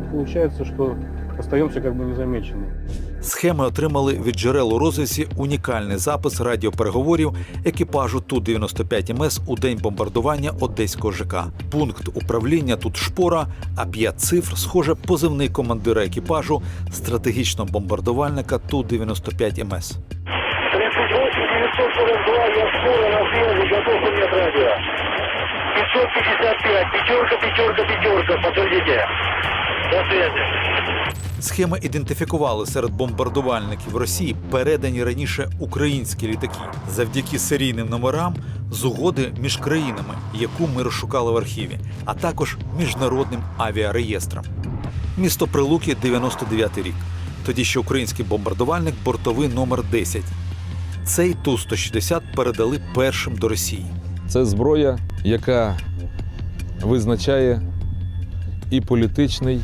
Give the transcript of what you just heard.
Получается, что остаемся как бы незамеченными. Схеми отримали від джерел у розвідці унікальний запис радіопереговорів екіпажу Ту-95 МС у день бомбардування одеського ЖК. Пункт управління тут шпора, а п'ять цифр, схоже, позивний командира екіпажу стратегічного бомбардувальника Ту-95 МС. 38 942, я скоро на связи, готов принять радио. 555, пятерка, пятерка, пятерка, подтвердите. Схеми ідентифікували серед бомбардувальників Росії передані раніше українські літаки завдяки серійним номерам з угоди між країнами, яку ми розшукали в архіві, а також міжнародним авіареєстром. Місто Прилуки, 99 рік. Тоді ще український бомбардувальник бортовий номер 10. Цей Ту-160 передали першим до Росії. Це зброя, яка визначає і політичний,